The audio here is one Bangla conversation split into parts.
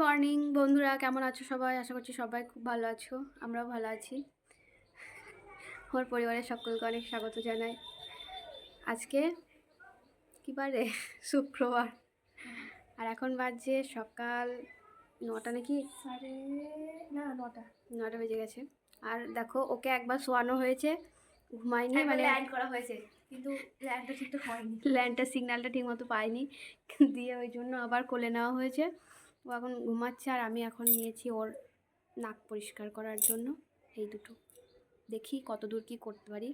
মর্নিং বন্ধুরা কেমন আছো সবাই? আশা করছি সবাই খুব ভালো আছো আমরাও ভালো আছি। ওর পরিবারের সকলকে অনেক স্বাগত জানাই। আজকে কী বারে? শুক্রবার। আর এখন বাজছে সকাল নটা নাকি? সাড়ে না নটা। নটা বেজে গেছে। আর দেখো ওকে একবার শোয়ানো হয়েছে ঘুমায়নি মানে মানে ল্যান্ড করা হয়েছে কিন্তু ল্যান্ডটা ঠিকঠাক হয়নি। ল্যান্ডের সিগন্যালটা ঠিকমতো পায়নি। দিয়ে ওই জন্য আবার কোলে নেওয়া হয়েছে। ও এখন ঘুমাচ্ছে আর আমি এখন নিয়েছি ওর নাক পরিষ্কার করার জন্য এই দুটো। দেখি কত দূর কী করতে পারি।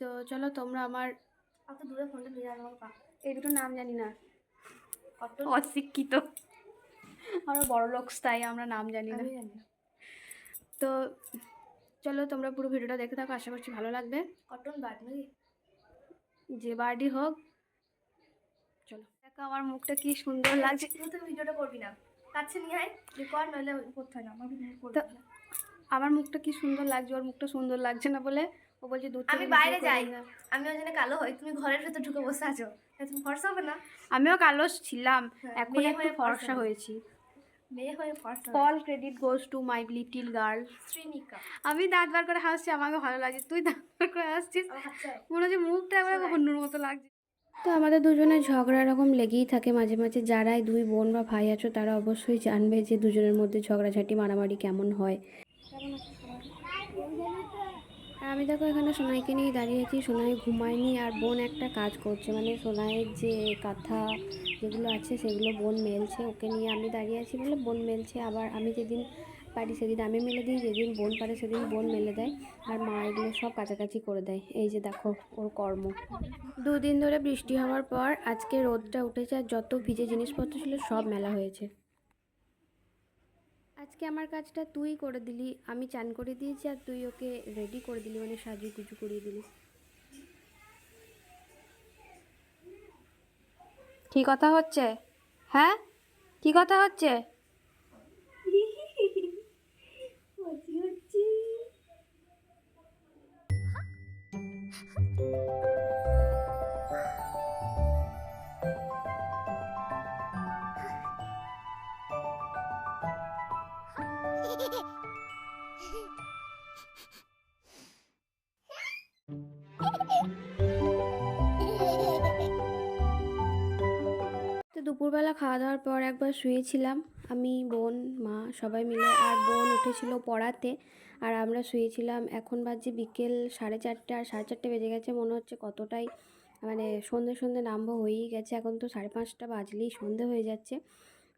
তো চলো তোমরা আমার অত দূরে ফোনটা নিয়ে যাব এই দুটো নাম জানি না। কত? অশিক্ষিত। আমরা বড় লোক তাই আমরা নাম জানি না। তো চলো তোমরা পুরো ভিডিওটা দেখে থাকো আশা করছি ভালো লাগবে। কটন বাট নাকি? যে বার্ডি হোক চলো। দেখো আমার মুখটা কি সুন্দর লাগছে। তুই তো ভিডিওটা করবি না। কাছে নিয়ে আয় রেকর্ড নইলে করতে হয় না আমার তো- আমার মুখটা কি সুন্দর লাগছে ওর মুখটা সুন্দর লাগছে না বলে ও বলছে থেকে আমি বাইরে যাই না। আমি ওই জন্য কালো হই তুমি ঘরের ভেতর ঢুকে বসে আছো তা তুমি ফর্সা হবে না? আমিও কালো ছিলাম হ্যাঁ, এখন একটু ফর্সা হয়েছি। মেয়ে হয়ে ফর্সা all credit to my little girl Srinika. আমি দাঁত বার করে হাসছি আমাকে ভালো লাগছে। তুই দাঁত বার করে হাসছিস? হাতটা মনে হচ্ছে মুখটা একবার। অন্যর মতো লাগছে। তো আমাদের দুজনের ঝগড়া এরকম লেগেই থাকে। মাঝে মাঝে যারাই দুই বোন বা ভাই আছো, তারা অবশ্যই জানবে যে দুজনের মধ্যে ঝগড়াঝাটি, মারামারি কেমন হয়। আমি দেখো এখানে সোনাইকে নিয়ে দাঁড়িয়ে আছি। সোনাই ঘুমায়নি আর বোন একটা কাজ করছে। মানে সোনাইয়ের যে কাঁথা যেগুলো আছে, সেগুলো বোন মেলছে। ওকে নিয়ে আমি দাঁড়িয়ে আছি বলে বোন মেলছে। আবার আমি যেদিন পারি সেদিন আমি মেলে দিই, যেদিন বোন পারে সেদিন বোন মেলে দেয়, আর মা এগুলো সব কাছাকাছি করে দেয়। এই যে দেখো ওর কর্ম। দুদিন ধরে বৃষ্টি হওয়ার পর আজকে রোদটা উঠেছে আর যত ভিজে জিনিসপত্র ছিল সব মেলা হয়েছে। আজকে আমার কাজটা তুই করে দিলি, আমি চান করে দিয়েছি আর তুই ওকে রেডি করে দিলি মানে সাজু গুজু করিয়ে দিলি। কি কথা হচ্ছে? হ্যাঁ? কি কথা হচ্ছে? তো দুপুরবেলা খাওয়া দাওয়ার পর একবার শুয়েছিলাম। আমি, বোন, মা সবাই মিলে আর বোন উঠেছিল পড়াতে আর আমরা শুয়েছিলাম। এখন বাজে বিকেল সাড়ে চারটে আর সাড়ে চারটে বেজে গেছে। মনে হচ্ছে কতটাই মানে সন্ধে সন্ধে নামবো হয়েই গেছে। এখন তো সাড়ে পাঁচটা বাজলেই সন্ধে হয়ে যাচ্ছে।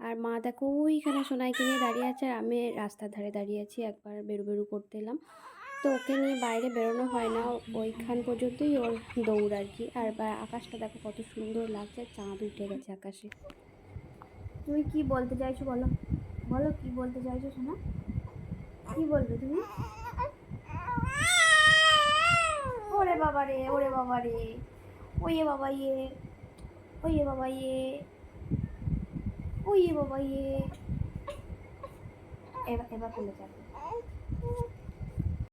আর মা দেখো ওইখানে সোনাইকে নিয়ে দাঁড়িয়ে আছে আর আমি রাস্তার ধারে দাঁড়িয়ে আছি, একবার বেরু বেরু করতে এলাম। তো ওকে নিয়ে বাইরে বেরোনো হয় না, ওইখান পর্যন্তই ওর দৌড় আর কি। আর আকাশটা দেখো কত সুন্দর লাগছে, চাঁদ উঠে গেছে আকাশে। তুমি কি বলতে চাইছো বলো? বলো কি বলতে চাইছো শোনা কি বলবে তুমি? ওরে বাবা রে ওরে বাবা রে ওয়ে বাবা ইয়ে ওয়ে বাবা ইয়ে ওয়ে বাবা ইয়ে এবার এবার বলে যাবে